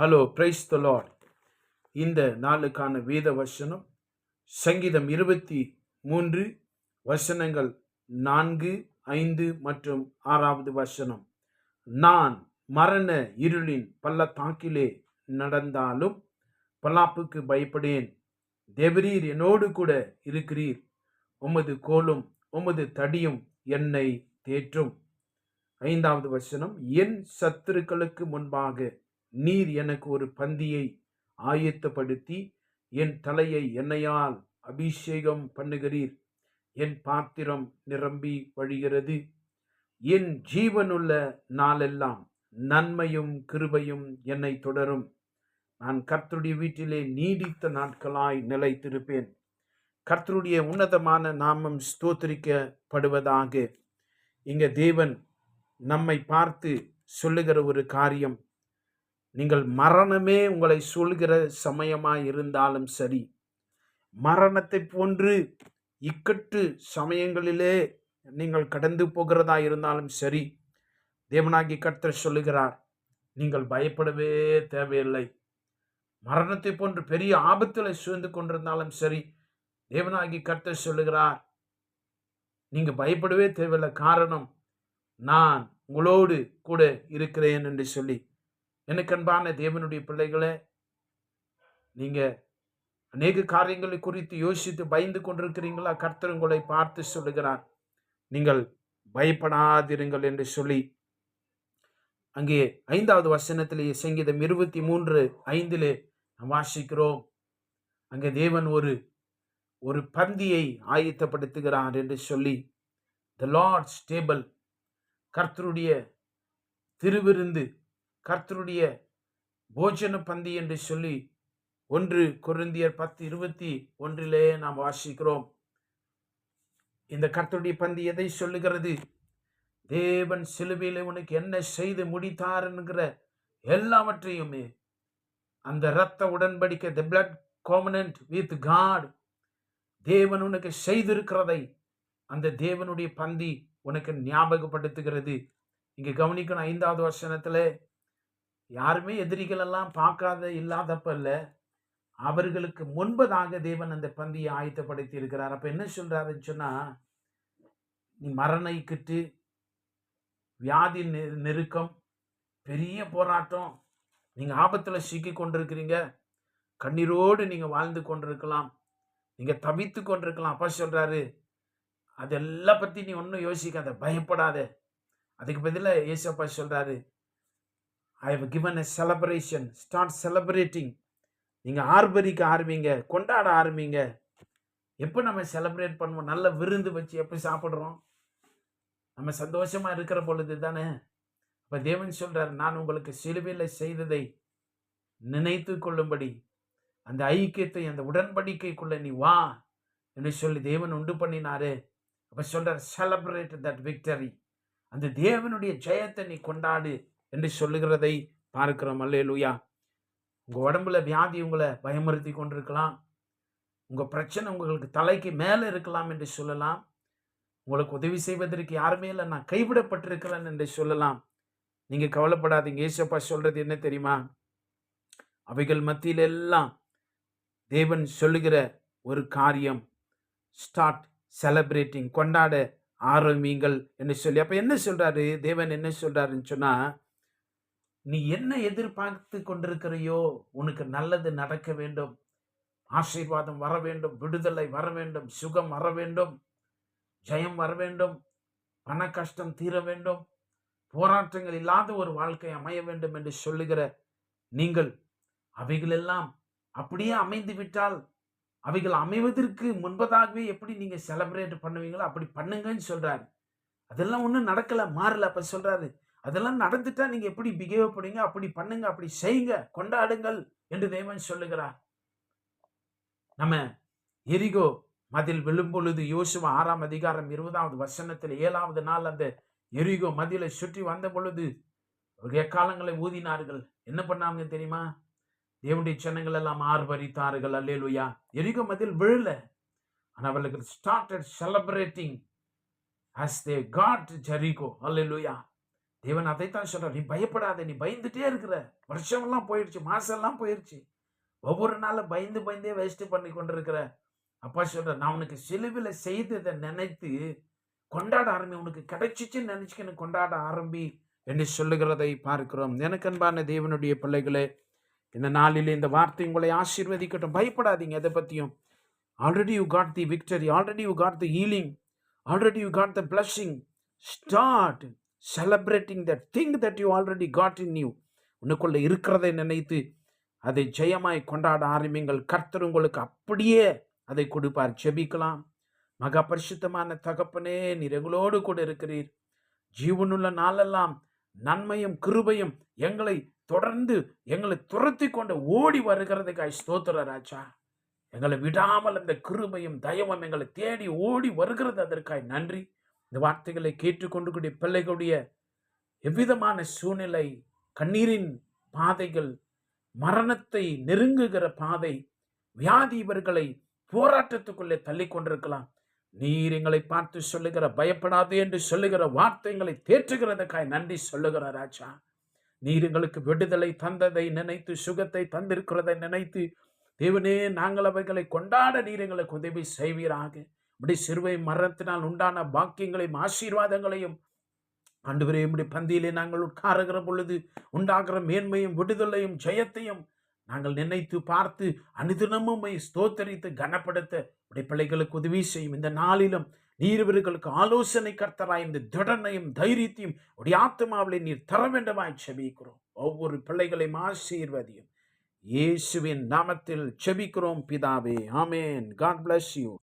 Hello praise the Lord. இந்த நாளுக்கான வேத வசனம் சங்கீதம் இருபத்தி மூன்று வசனங்கள் நான்கு ஐந்து மற்றும் ஆறாவது வசனம். நான் மரண இருளின் பள்ளத்தாக்கிலே நடந்தாலும் பல்லாப்புக்கு பயப்படேன். தேவரீர் என்னோடு கூட இருக்கிறீர். உமது கோலும் உமது தடியும் என்னை தேற்றும். ஐந்தாவது வசனம் என் சத்துருக்களுக்கு முன்பாக நீர் எனக்கு ஒரு பந்தியை ஆயத்தப்படுத்தி என் தலையை எண்ணெயால் அபிஷேகம் பண்ணுகிறீர். என் பாத்திரம் நிரம்பி வழிகிறது. என் ஜீவனுள்ள நாளெல்லாம் நன்மையும் கிருபையும் என்னை தொடரும். நான் கர்த்தருடைய வீட்டிலே நீடித்த நாட்களாய் நிலைத்திருப்பேன். கர்த்தருடைய உன்னதமான நாமம் ஸ்தோத்திரிக்கப்படுவதாக இங்க தேவன் நம்மை பார்த்து சொல்லுகிற ஒரு காரியம். நீங்கள் மரணமே உங்களை சொல்கிற சமயமாக இருந்தாலும் சரி. மரணத்தை போன்று இக்கட்டு சமயங்களிலே நீங்கள் கடந்து போகிறதா இருந்தாலும் சரி. தேவனாகி கர்த்தர் சொல்லுகிறார் நீங்கள் பயப்படவே தேவையில்லை. மரணத்தை போன்று பெரிய ஆபத்தில் சூழ்ந்து கொண்டிருந்தாலும் சரி. தேவனாகி கர்த்தர் சொல்லுகிறார் நீங்கள் பயப்படவே தேவையில்லை. காரணம் நான் உங்களோடு கூட இருக்கிறேன் என்று சொல்லி எனக்கு அன்பான தேவனுடைய பிள்ளைகளே நீங்க அநேக காரியங்களை குறித்து யோசித்து பயந்து கொண்டிருக்கிறீங்களா? கர்த்தர் உங்களை பார்த்து சொல்லுகிறார். நீங்கள் பயப்படாதிருங்கள் என்று சொல்லி அங்கே ஐந்தாவது வசனத்திலேயே சங்கீதம் இருபத்தி மூன்று ஐந்திலே நாம் வாசிக்கிறோம். அங்கே தேவன் ஒரு ஒரு பந்தியை ஆயத்தப்படுத்துகிறார் என்று சொல்லி த லார்ட் ஸ்டேபிள் கர்த்தருடைய திருவிருந்து கர்த்தருடைய போஜன பந்தி என்று சொல்லி ஒன்று குருந்தியர் பத்து இருபத்தி ஒன்றிலே நாம் வாசிக்கிறோம். இந்த கர்த்தருடைய பந்தி எதை சொல்லுகிறது? தேவன் சிலுவையில் உனக்கு என்ன செய்து முடித்தார் என்கிற எல்லாவற்றையுமே அந்த இரத்த உடன்படிக்கை the blood covenant with God தேவன் உனக்கு செய்திருக்கிறதை அந்த தேவனுடைய பந்தி உனக்கு ஞாபகப்படுத்துகிறது. இங்கே கவனிக்கணும் ஐந்தாவது வசனத்தில் யாருமே எதிரிகள் எல்லாம் பார்க்காத இல்லாதப்ப இல்லை. அவர்களுக்கு முன்பதாக தேவன் அந்த பந்தியை ஆயத்தப்படுத்தி இருக்கிறார். அப்போ என்ன சொல்கிறாருன்னு சொன்னால் நீ மரண வியாதி நெருக்கம் பெரிய போராட்டம் நீங்கள் ஆபத்தில் சிக்கி கொண்டிருக்கிறீங்க. கண்ணீரோடு நீங்கள் வாழ்ந்து கொண்டிருக்கலாம். நீங்கள் தவித்து கொண்டிருக்கலாம். அப்பா சொல்கிறாரு அதெல்லாம் பற்றி நீ ஒன்றும் யோசிக்காத பயப்படாத. அதுக்கு பதிலாக ஏசப்பா சொல்கிறாரு I have given a celebration start celebrating நீங்கள் ஆர்பரிக்க ஆரம்பிங்க. கொண்டாட ஆரம்பிங்க. எப்போ நம்ம செலப்ரேட் பண்ணுவோம்? நல்ல விருந்து வச்சு எப்போ சாப்பிட்றோம்? நம்ம சந்தோஷமாக இருக்கிற பொழுது தானே? இப்போ தேவன் சொல்கிறார் நான் உங்களுக்கு சிலுவையில் செய்ததை நினைத்து கொள்ளும்படி. அந்த ஐக்கியத்தை அந்த உடன்படிக்கைக்குள்ளே நீ வா என்று சொல்லி தேவன் உண்டு பண்ணினாரு. அப்போ சொல்கிறார் செலப்ரேட் தட் விக்டரி அந்த தேவனுடைய ஜெயத்தை நீ கொண்டாடு. என்று சொல்லுகிறதை பார்க்கிறோம். அல்லேலூயா. உங்கள் உடம்புல வியாதி உங்களை பயமுறுத்தி கொண்டிருக்கலாம். உங்கள் பிரச்சனை உங்களுக்கு தலைக்கு மேலே இருக்கலாம் என்று சொல்லலாம். உங்களுக்கு உதவி செய்வதற்கு யாருமே இல்லை. நான் கைவிடப்பட்டிருக்கிறேன் என்று சொல்லலாம். நீங்கள் கவலைப்படாதீங்க. ஏசப்பா சொல்கிறது என்ன தெரியுமா? அவைகள் மத்தியில் எல்லாம் தேவன் சொல்லுகிற ஒரு காரியம். ஸ்டார்ட் செலப்ரேட்டிங் கொண்டாட ஆரம்பிங்கள் என்று சொல்லி. அப்போ என்ன சொல்கிறாரு தேவன் என்ன சொல்கிறாருன்னு சொன்னால் நீ என்ன எதிர்பார்த்து கொண்டிருக்கிறையோ உனக்கு நல்லது நடக்க வேண்டும். ஆசீர்வாதம் வர வேண்டும் விடுதலை வர வேண்டும் சுகம் வர வேண்டும் ஜெயம் வர வேண்டும் பண கஷ்டம் தீர வேண்டும் போராட்டங்கள் இல்லாத ஒரு வாழ்க்கை அமைய வேண்டும் என்று சொல்லுகிற நீங்கள் அவைகளெல்லாம் அப்படியே அமைந்து விட்டால் அவைகள் அமைவதற்கு முன்பதாகவே எப்படி நீங்க செலிப்ரேட் பண்ணுவீங்களோ அப்படி பண்ணுங்கன்னு சொல்றாரு. அதெல்லாம் ஒன்றும் நடக்கல மாறல. அப்ப சொல்றாரு அதெல்லாம் நடந்துட்டா நீங்க எப்படி பிஹேவ் பண்ணுங்க அப்படி பண்ணுங்க அப்படி செய்யுங்க. கொண்டாடுங்கள் என்று தேவன் சொல்லுகிறார். நம்ம எரிகோ மதில் விழும் பொழுது யோசுவா ஆறாம் அதிகாரம் இருபதாவது வசனத்தில் ஏழாவது நாள் அந்த எரிகோ மதிலை சுற்றி வந்த பொழுது எக்காலங்களை ஊதினார்கள்? என்ன பண்ணாங்க தெரியுமா? தேவனுடைய ஜனங்கள் எல்லாம் ஆர்வரித்தார்கள் அல்லேலுயா. எரிகோ மதில் விழல. ஆனால் அவர்களுக்கு started celebrating as they got Jericho hallelujah. தேவன் அதைத்தான் சொல்கிறார் நீ பயப்படாத நீ பயந்துட்டே இருக்கிற. வருஷமெல்லாம் போயிடுச்சு மாசம்லாம் போயிடுச்சு ஒவ்வொரு நாளும் பயந்து பயந்தே வேஸ்ட் பண்ணி கொண்டிருக்கிற. அப்பா சொல்ற நான் உனக்கு சிலுவில் செய்ததை நினைத்து கொண்டாட ஆரம்பி உனக்கு கிடைச்சிச்சுன்னு நினச்சிக்கணும் கொண்டாட ஆரம்பி என்று சொல்லுகிறதை பார்க்கிறோம். எனக்கு அன்பான தேவனுடைய பிள்ளைகளே இந்த நாளில் இந்த வார்த்தை உங்களை ஆசீர்வதிக்கட்டும். பயப்படாதீங்க எதை பற்றியும் already you got the victory already you got the healing already you got the blessing start celebrating that thing that you already got in you உனக்குள்ள இருக்கிறதை நினைத்து அதை ஜெயமாய் கொண்டாட ஆரம்பிங்கள் கர்த்தர் உங்களுக்கு அப்படியே அதை கொடுப்பார். ஜெபிக்கலாம். மகா பரிசுத்தமான தகப்பனே நீர் எங்களோடு கூட இருக்கிறீர். ஜீவனுள்ள நாளெல்லாம் நன்மையும் கிருபையும் எங்களை தொடர்ந்து எங்களை துரத்தி கொண்டு ஓடி வருகிறதுக்காய் ஸ்தோத்திர ராஜா. எங்களை விடாமல் அந்த கிருபையும் தயவும் எங்களை தேடி ஓடி வருகிறது அதற்காய் நன்றி. இந்த வார்த்தைகளை கேட்டுக்கொண்டு கூடிய பிள்ளைகளுடைய எவ்விதமான சூழ்நிலை கண்ணீரின் பாதைகள் மரணத்தை நெருங்குகிற பாதை வியாதி இவர்களை போராட்டத்துக்குள்ளே தள்ளி கொண்டிருக்கலாம். நீர் எங்களை பார்த்து சொல்லுகிற பயப்படாதே என்று சொல்லுகிற வார்த்தைகளை தேற்றுகிறதுக்காய் நன்றி சொல்லுகிற ராஜா. நீர் எங்களுக்கு விடுதலை தந்ததை நினைத்து சுகத்தை தந்திருக்கிறதை நினைத்து தேவனே நாங்கள் அவைகளை கொண்டாட நீர் எங்களுக்கு உதவி செய்வீராக. இப்படி சிறுவை மரணத்தினால் உண்டான பாக்கியங்களையும் ஆசீர்வாதங்களையும் ஆண்டவரே இப்படி பந்தியிலே நாங்கள் உட்காருகிற பொழுது உண்டாகிற மேன்மையும் விடுதலையும் ஜெயத்தையும் நாங்கள் நினைத்து பார்த்து அனுதினமும் ஸ்தோத்தரித்து கனப்படுத்த உடைய பிள்ளைகளுக்கு உதவி செய்யும். இந்த நாளிலும் நீர் இவர்களுக்கு ஆலோசனை கர்த்தராய் இந்த திடனையும் தைரியத்தையும் உடைய ஆத்மாவிலே நீர் தர வேண்டுமாய் செபிக்கிறோம். ஒவ்வொரு பிள்ளைகளையும் ஆசீர்வதியும். இயேசுவின் நாமத்தில் செபிக்கிறோம் பிதாவே. ஆமேன். God bless you